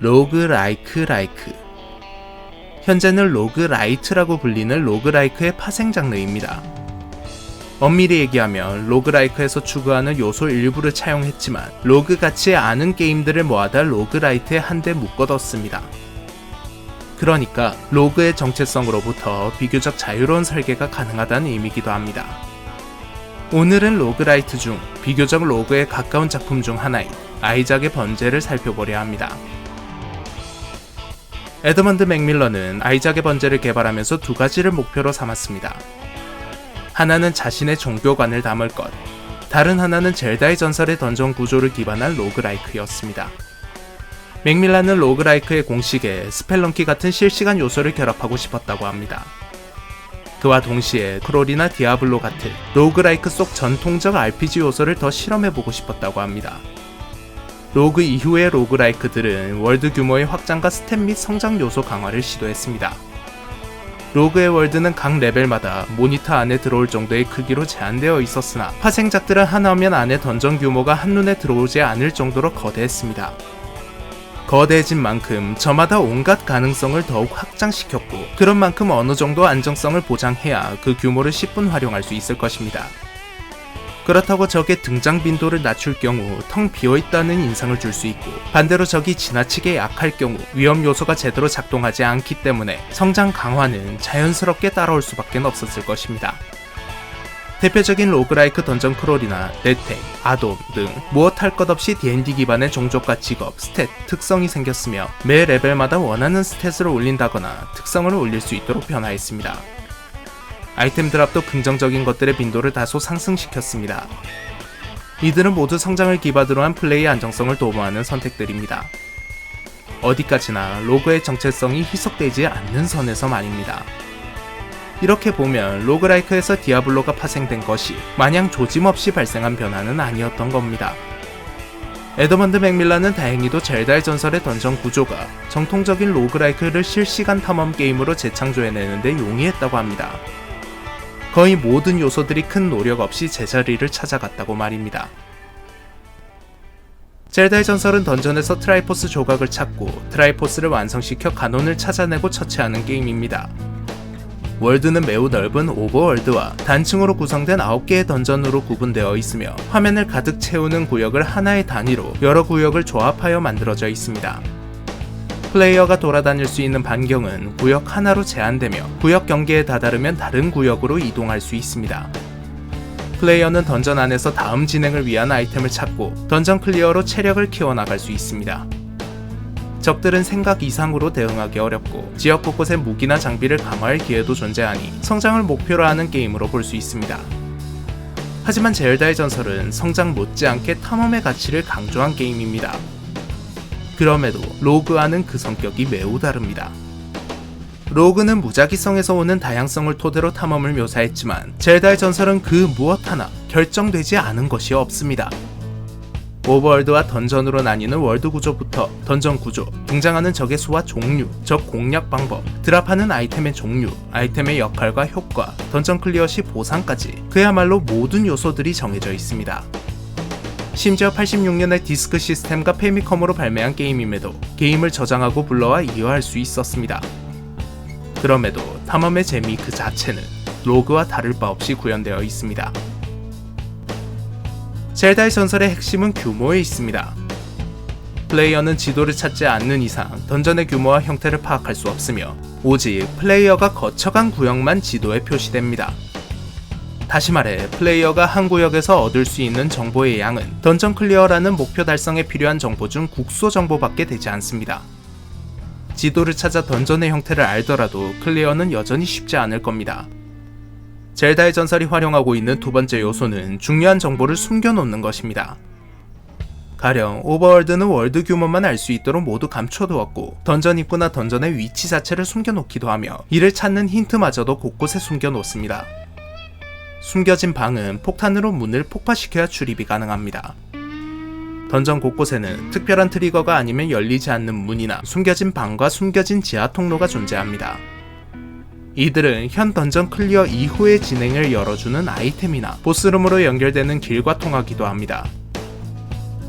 로그라이크 라이크. 현재는 로그라이트라고 불리는 로그라이크의 파생 장르입니다. 엄밀히 얘기하면 로그라이크에서 추구하는 요소 일부를 차용했지만 로그 같이 아는 게임들을 모아다 로그라이트에 한데 묶어뒀습니다. 그러니까 로그의 정체성으로부터 비교적 자유로운 설계가 가능하다는 의미이기도 합니다. 오늘은 로그라이트 중 비교적 로그에 가까운 작품 중 하나인 아이작의 번제를 살펴보려 합니다. 에드먼드 맥밀러는 아이작의 번제를 개발하면서 두 가지를 목표로 삼았습니다. 하나는 자신의 종교관을 담을 것, 다른 하나는 젤다의 전설의 던전 구조를 기반한 로그라이크였습니다. 맥밀라는 로그라이크의 공식에 스펠런키 같은 실시간 요소를 결합하고 싶었다고 합니다. 그와 동시에 크롤이나 디아블로 같은 로그라이크 속 전통적 RPG 요소를 더 실험해보고 싶었다고 합니다. 로그 이후의 로그라이크들은 월드 규모의 확장과 스탯 및 성장 요소 강화를 시도했습니다. 로그의 월드는 각 레벨마다 모니터 안에 들어올 정도의 크기로 제한되어 있었으나 파생작들은 하나면 안에 던전 규모가 한눈에 들어오지 않을 정도로 거대했습니다. 거대해진 만큼 저마다 온갖 가능성을 더욱 확장시켰고 그런 만큼 어느 정도 안정성을 보장해야 그 규모를 10분 활용할 수 있을 것입니다. 그렇다고 적의 등장 빈도를 낮출 경우 텅 비어있다는 인상을 줄 수 있고 반대로 적이 지나치게 약할 경우 위험 요소가 제대로 작동하지 않기 때문에 성장 강화는 자연스럽게 따라올 수밖에 없었을 것입니다. 대표적인 로그라이크 던전 크롤이나 레텍, 아돔 등 무엇 할 것 없이 D&D 기반의 종족과 직업, 스탯, 특성이 생겼으며 매 레벨마다 원하는 스탯을 올린다거나 특성을 올릴 수 있도록 변화했습니다. 아이템 드랍도 긍정적인 것들의 빈도를 다소 상승시켰습니다. 이들은 모두 성장을 기반으로 한 플레이 안정성을 도모하는 선택들입니다. 어디까지나 로그의 정체성이 희석되지 않는 선에서 말입니다. 이렇게 보면 로그라이크에서 디아블로가 파생된 것이 마냥 조짐 없이 발생한 변화는 아니었던 겁니다. 에더먼드 맥밀라는 다행히도 젤다의 전설의 던전 구조가 정통적인 로그라이크를 실시간 탐험 게임으로 재창조해내는데 용이했다고 합니다. 거의 모든 요소들이 큰 노력 없이 제자리를 찾아갔다고 말입니다. 젤다의 전설은 던전에서 트라이포스 조각을 찾고 트라이포스를 완성시켜 가논을 찾아내고 처치하는 게임입니다. 월드는 매우 넓은 오버월드와 단층으로 구성된 9개의 던전으로 구분되어 있으며 화면을 가득 채우는 구역을 하나의 단위로 여러 구역을 조합하여 만들어져 있습니다. 플레이어가 돌아다닐 수 있는 반경은 구역 하나로 제한되며 구역 경계에 다다르면 다른 구역으로 이동할 수 있습니다. 플레이어는 던전 안에서 다음 진행을 위한 아이템을 찾고 던전 클리어로 체력을 키워나갈 수 있습니다. 적들은 생각 이상으로 대응하기 어렵고 지역 곳곳에 무기나 장비를 강화할 기회도 존재하니 성장을 목표로 하는 게임으로 볼 수 있습니다. 하지만 젤다의 전설은 성장 못지않게 탐험의 가치를 강조한 게임입니다. 그럼에도 로그와는 그 성격이 매우 다릅니다. 로그는 무작위성에서 오는 다양성을 토대로 탐험을 묘사했지만 젤다의 전설은 그 무엇 하나 결정되지 않은 것이 없습니다. 오버월드와 던전으로 나뉘는 월드 구조부터 던전 구조, 등장하는 적의 수와 종류, 적 공략 방법, 드랍하는 아이템의 종류, 아이템의 역할과 효과, 던전 클리어 시 보상까지 그야말로 모든 요소들이 정해져 있습니다. 심지어 86년에 디스크 시스템과 페미컴으로 발매한 게임임에도 게임을 저장하고 불러와 이어할 수 있었습니다. 그럼에도 탐험의 재미 그 자체는 로그와 다를 바 없이 구현되어 있습니다. 젤다의 전설의 핵심은 규모에 있습니다. 플레이어는 지도를 찾지 않는 이상 던전의 규모와 형태를 파악할 수 없으며 오직 플레이어가 거쳐간 구역만 지도에 표시됩니다. 다시 말해 플레이어가 한 구역에서 얻을 수 있는 정보의 양은 던전 클리어라는 목표 달성에 필요한 정보 중 국소 정보밖에 되지 않습니다. 지도를 찾아 던전의 형태를 알더라도 클리어는 여전히 쉽지 않을 겁니다. 젤다의 전설이 활용하고 있는 두 번째 요소는 중요한 정보를 숨겨놓는 것입니다. 가령 오버월드는 월드 규모만 알 수 있도록 모두 감춰두었고 던전 입구나 던전의 위치 자체를 숨겨놓기도 하며 이를 찾는 힌트마저도 곳곳에 숨겨놓습니다. 숨겨진 방은 폭탄으로 문을 폭파시켜야 출입이 가능합니다. 던전 곳곳에는 특별한 트리거가 아니면 열리지 않는 문이나 숨겨진 방과 숨겨진 지하 통로가 존재합니다. 이들은 현 던전 클리어 이후의 진행을 열어주는 아이템이나 보스룸으로 연결되는 길과 통하기도 합니다.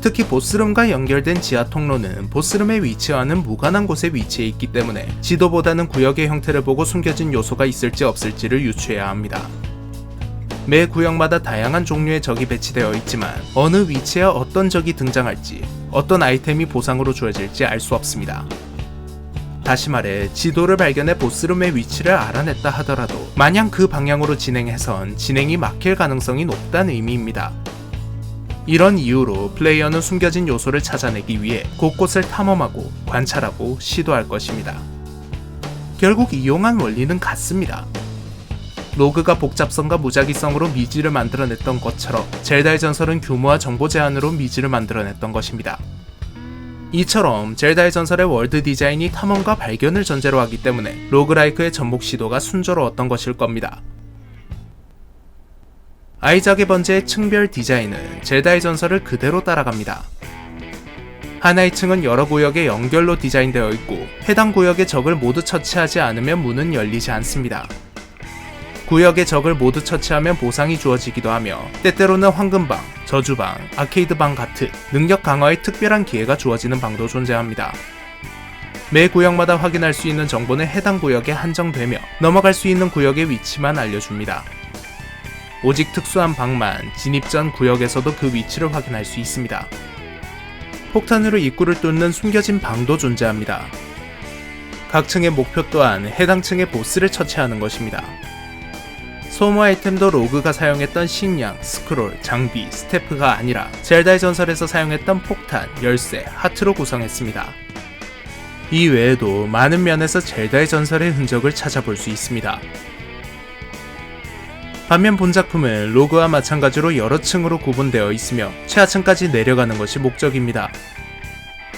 특히 보스룸과 연결된 지하 통로는 보스룸의 위치와는 무관한 곳에 위치해 있기 때문에 지도보다는 구역의 형태를 보고 숨겨진 요소가 있을지 없을지를 유추해야 합니다. 매 구역마다 다양한 종류의 적이 배치되어 있지만 어느 위치에 어떤 적이 등장할지 어떤 아이템이 보상으로 주어질지 알 수 없습니다. 다시 말해 지도를 발견해 보스룸의 위치를 알아냈다 하더라도 마냥 그 방향으로 진행해선 진행이 막힐 가능성이 높다는 의미입니다. 이런 이유로 플레이어는 숨겨진 요소를 찾아내기 위해 곳곳을 탐험하고 관찰하고 시도할 것입니다. 결국 이용한 원리는 같습니다. 로그가 복잡성과 무작위성으로 미지를 만들어냈던 것처럼 젤다의 전설은 규모와 정보 제한으로 미지를 만들어냈던 것입니다. 이처럼 젤다의 전설의 월드 디자인이 탐험과 발견을 전제로 하기 때문에 로그라이크의 전복 시도가 순조로웠던 것일 겁니다. 아이작의 번제의 층별 디자인은 젤다의 전설을 그대로 따라갑니다. 하나의 층은 여러 구역의 연결로 디자인되어 있고 해당 구역의 적을 모두 처치하지 않으면 문은 열리지 않습니다. 구역의 적을 모두 처치하면 보상이 주어지기도 하며 때때로는 황금방, 저주방, 아케이드방 같은 능력 강화의 특별한 기회가 주어지는 방도 존재합니다. 매 구역마다 확인할 수 있는 정보는 해당 구역에 한정되며 넘어갈 수 있는 구역의 위치만 알려줍니다. 오직 특수한 방만 진입 전 구역에서도 그 위치를 확인할 수 있습니다. 폭탄으로 입구를 뚫는 숨겨진 방도 존재합니다. 각 층의 목표 또한 해당 층의 보스를 처치하는 것입니다. 소모 아이템도 로그가 사용했던 식량, 스크롤, 장비, 스태프가 아니라 젤다의 전설에서 사용했던 폭탄, 열쇠, 하트로 구성했습니다. 이 외에도 많은 면에서 젤다의 전설의 흔적을 찾아볼 수 있습니다. 반면 본 작품은 로그와 마찬가지로 여러 층으로 구분되어 있으며 최하층까지 내려가는 것이 목적입니다.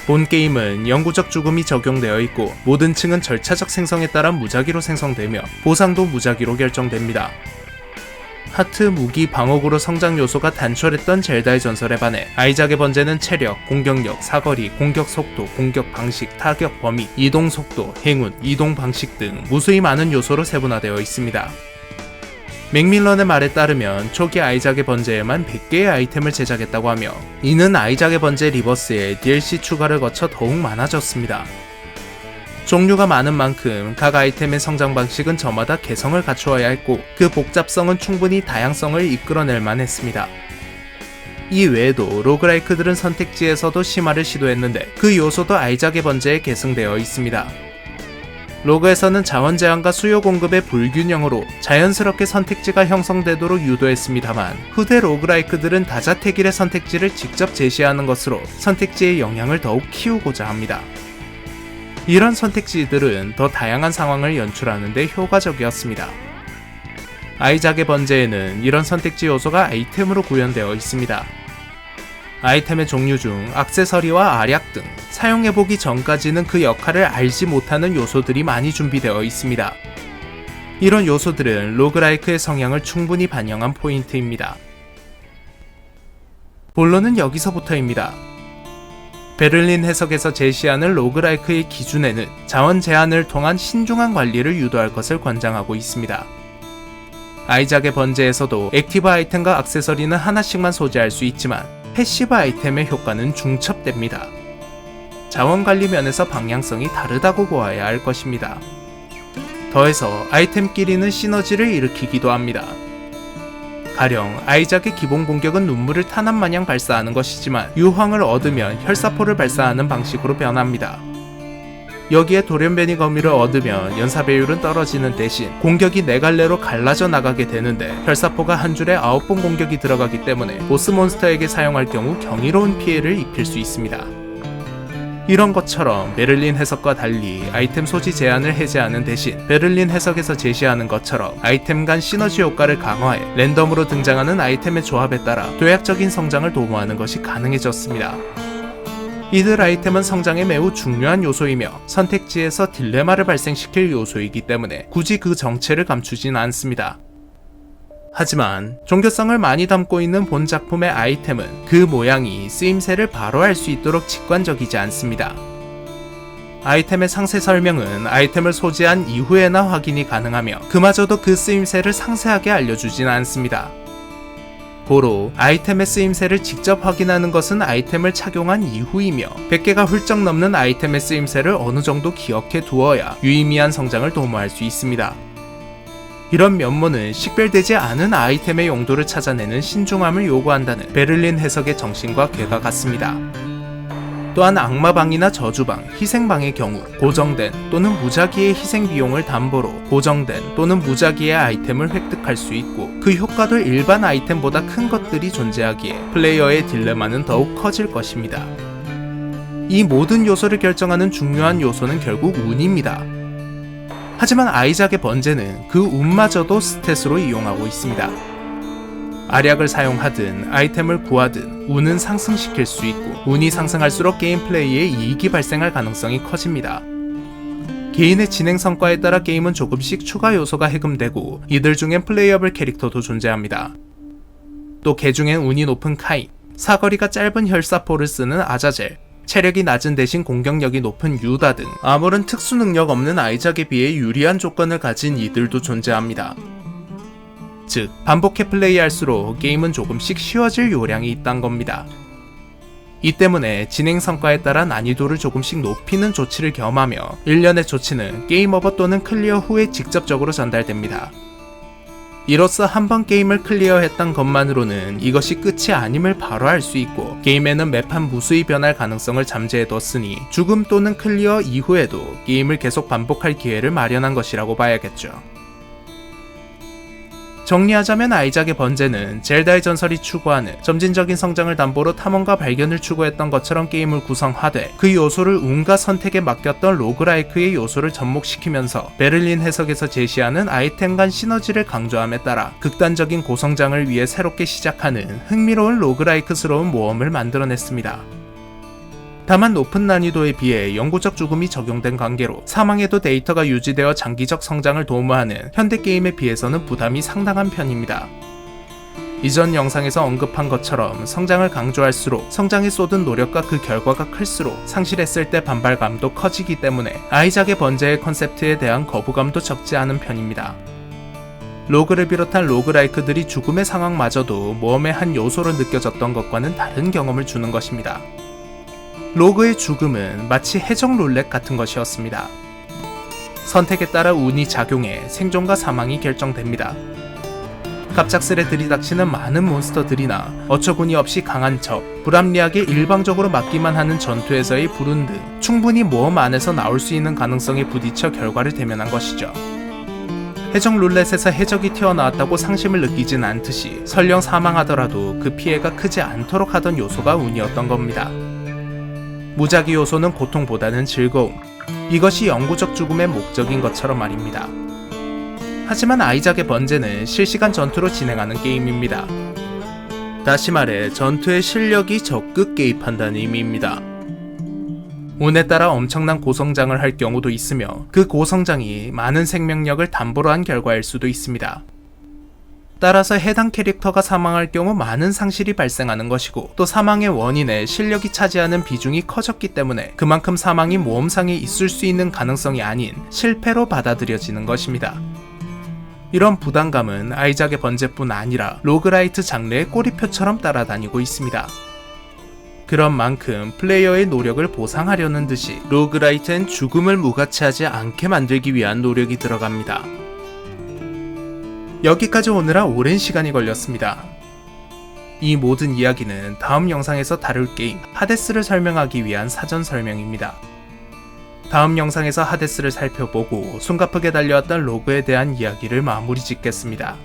본 게임은 영구적 죽음이 적용되어 있고 모든 층은 절차적 생성에 따라 무작위로 생성되며 보상도 무작위로 결정됩니다. 하트, 무기, 방어구로 성장 요소가 단촐했던 젤다의 전설에 반해 아이작의 번제는 체력, 공격력, 사거리, 공격 속도, 공격 방식, 타격 범위, 이동 속도, 행운, 이동 방식 등 무수히 많은 요소로 세분화되어 있습니다. 맥밀런의 말에 따르면 초기 아이작의 번제에만 100개의 아이템을 제작했다고 하며 이는 아이작의 번제 리버스에 DLC 추가를 거쳐 더욱 많아졌습니다. 종류가 많은 만큼 각 아이템의 성장 방식은 저마다 개성을 갖추어야 했고 그 복잡성은 충분히 다양성을 이끌어낼 만했습니다. 이 외에도 로그라이크들은 선택지에서도 심화를 시도했는데 그 요소도 아이작의 번제에 계승되어 있습니다. 로그에서는 자원 제한과 수요 공급의 불균형으로 자연스럽게 선택지가 형성되도록 유도했습니다만 후대 로그라이크들은 다자택일의 선택지를 직접 제시하는 것으로 선택지의 영향을 더욱 키우고자 합니다. 이런 선택지들은 더 다양한 상황을 연출하는데 효과적이었습니다. 아이작의 번제에는 이런 선택지 요소가 아이템으로 구현되어 있습니다. 아이템의 종류 중 악세서리와 알약 등 사용해보기 전까지는 그 역할을 알지 못하는 요소들이 많이 준비되어 있습니다. 이런 요소들은 로그라이크의 성향을 충분히 반영한 포인트입니다. 본론은 여기서부터입니다. 베를린 해석에서 제시하는 로그라이크의 기준에는 자원 제한을 통한 신중한 관리를 유도할 것을 권장하고 있습니다. 아이작의 번제에서도 액티브 아이템과 악세서리는 하나씩만 소지할 수 있지만 패시브 아이템의 효과는 중첩됩니다. 자원관리 면에서 방향성이 다르다고 보아야 할 것입니다. 더해서 아이템끼리는 시너지를 일으키기도 합니다. 가령 아이작의 기본 공격은 눈물을 탄환 마냥 발사하는 것이지만 유황을 얻으면 혈사포를 발사하는 방식으로 변합니다. 여기에 돌연변이 거미를 얻으면 연사 배율은 떨어지는 대신 공격이 네 갈래로 갈라져 나가게 되는데 혈사포가 한 줄에 9번 공격이 들어가기 때문에 보스 몬스터에게 사용할 경우 경이로운 피해를 입힐 수 있습니다. 이런 것처럼 베를린 해석과 달리 아이템 소지 제한을 해제하는 대신 베를린 해석에서 제시하는 것처럼 아이템 간 시너지 효과를 강화해 랜덤으로 등장하는 아이템의 조합에 따라 도약적인 성장을 도모하는 것이 가능해졌습니다. 이들 아이템은 성장에 매우 중요한 요소이며 선택지에서 딜레마를 발생시킬 요소이기 때문에 굳이 그 정체를 감추진 않습니다. 하지만 종교성을 많이 담고 있는 본 작품의 아이템은 그 모양이 쓰임새를 바로 알 수 있도록 직관적이지 않습니다. 아이템의 상세 설명은 아이템을 소지한 이후에나 확인이 가능하며 그마저도 그 쓰임새를 상세하게 알려주진 않습니다. 고로 아이템의 쓰임새를 직접 확인하는 것은 아이템을 착용한 이후이며 100개가 훌쩍 넘는 아이템의 쓰임새를 어느 정도 기억해 두어야 유의미한 성장을 도모할 수 있습니다. 이런 면모는 식별되지 않은 아이템의 용도를 찾아내는 신중함을 요구한다는 베를린 해석의 정신과 괴가 같습니다. 또한 악마방이나 저주방, 희생방의 경우 고정된 또는 무작위의 희생 비용을 담보로 고정된 또는 무작위의 아이템을 획득할 수 있고 그 효과도 일반 아이템보다 큰 것들이 존재하기에 플레이어의 딜레마는 더욱 커질 것입니다. 이 모든 요소를 결정하는 중요한 요소는 결국 운입니다. 하지만 아이작의 번제는 그 운마저도 스탯으로 이용하고 있습니다. 알약을 사용하든 아이템을 구하든 운은 상승시킬 수 있고 운이 상승할수록 게임 플레이에 이익이 발생할 가능성이 커집니다. 개인의 진행 성과에 따라 게임은 조금씩 추가 요소가 해금되고 이들 중엔 플레이어블 캐릭터도 존재합니다. 또 개중엔 운이 높은 카인, 사거리가 짧은 혈사포를 쓰는 아자젤, 체력이 낮은 대신 공격력이 높은 유다 등 아무런 특수 능력 없는 아이작에 비해 유리한 조건을 가진 이들도 존재합니다. 즉, 반복해 플레이할수록 게임은 조금씩 쉬워질 요량이 있단 겁니다. 이 때문에 진행 성과에 따라 난이도를 조금씩 높이는 조치를 겸하며 일련의 조치는 게임 오버 또는 클리어 후에 직접적으로 전달됩니다. 이로써 한 번 게임을 클리어했던 것만으로는 이것이 끝이 아님을 바로 알 수 있고 게임에는 매판 무수히 변할 가능성을 잠재해뒀으니 죽음 또는 클리어 이후에도 게임을 계속 반복할 기회를 마련한 것이라고 봐야겠죠. 정리하자면 아이작의 번제는 젤다의 전설이 추구하는 점진적인 성장을 담보로 탐험과 발견을 추구했던 것처럼 게임을 구성하되 그 요소를 운과 선택에 맡겼던 로그라이크의 요소를 접목시키면서 베를린 해석에서 제시하는 아이템 간 시너지를 강조함에 따라 극단적인 고성장을 위해 새롭게 시작하는 흥미로운 로그라이크스러운 모험을 만들어냈습니다. 다만 높은 난이도에 비해 영구적 죽음이 적용된 관계로 사망에도 데이터가 유지되어 장기적 성장을 도모하는 현대 게임에 비해서는 부담이 상당한 편입니다. 이전 영상에서 언급한 것처럼 성장을 강조할수록 성장에 쏟은 노력과 그 결과가 클수록 상실했을 때 반발감도 커지기 때문에 아이작의 번제의 컨셉트에 대한 거부감도 적지 않은 편입니다. 로그를 비롯한 로그라이크들이 죽음의 상황마저도 모험의 한 요소로 느껴졌던 것과는 다른 경험을 주는 것입니다. 로그의 죽음은 마치 해적 룰렛 같은 것이었습니다. 선택에 따라 운이 작용해 생존과 사망이 결정됩니다. 갑작스레 들이닥치는 많은 몬스터들이나 어처구니 없이 강한 적, 불합리하게 일방적으로 막기만 하는 전투에서의 불운 등 충분히 모험 안에서 나올 수 있는 가능성에 부딪혀 결과를 대면한 것이죠. 해적 룰렛에서 해적이 튀어나왔다고 상심을 느끼진 않듯이 설령 사망하더라도 그 피해가 크지 않도록 하던 요소가 운이었던 겁니다. 무작위 요소는 고통보다는 즐거움. 이것이 영구적 죽음의 목적인 것처럼 말입니다. 하지만 아이작의 번제는 실시간 전투로 진행하는 게임입니다. 다시 말해 전투의 실력이 적극 개입한다는 의미입니다. 운에 따라 엄청난 고성장을 할 경우도 있으며 그 고성장이 많은 생명력을 담보로 한 결과일 수도 있습니다. 따라서 해당 캐릭터가 사망할 경우 많은 상실이 발생하는 것이고 또 사망의 원인에 실력이 차지하는 비중이 커졌기 때문에 그만큼 사망이 모험상에 있을 수 있는 가능성이 아닌 실패로 받아들여지는 것입니다. 이런 부담감은 아이작의 번제뿐 아니라 로그라이트 장르의 꼬리표처럼 따라다니고 있습니다. 그런 만큼 플레이어의 노력을 보상하려는 듯이 로그라이트엔 죽음을 무가치하지 않게 만들기 위한 노력이 들어갑니다. 여기까지 오느라 오랜 시간이 걸렸습니다. 이 모든 이야기는 다음 영상에서 다룰 게임 하데스를 설명하기 위한 사전 설명입니다. 다음 영상에서 하데스를 살펴보고 숨가쁘게 달려왔던 로그에 대한 이야기를 마무리 짓겠습니다.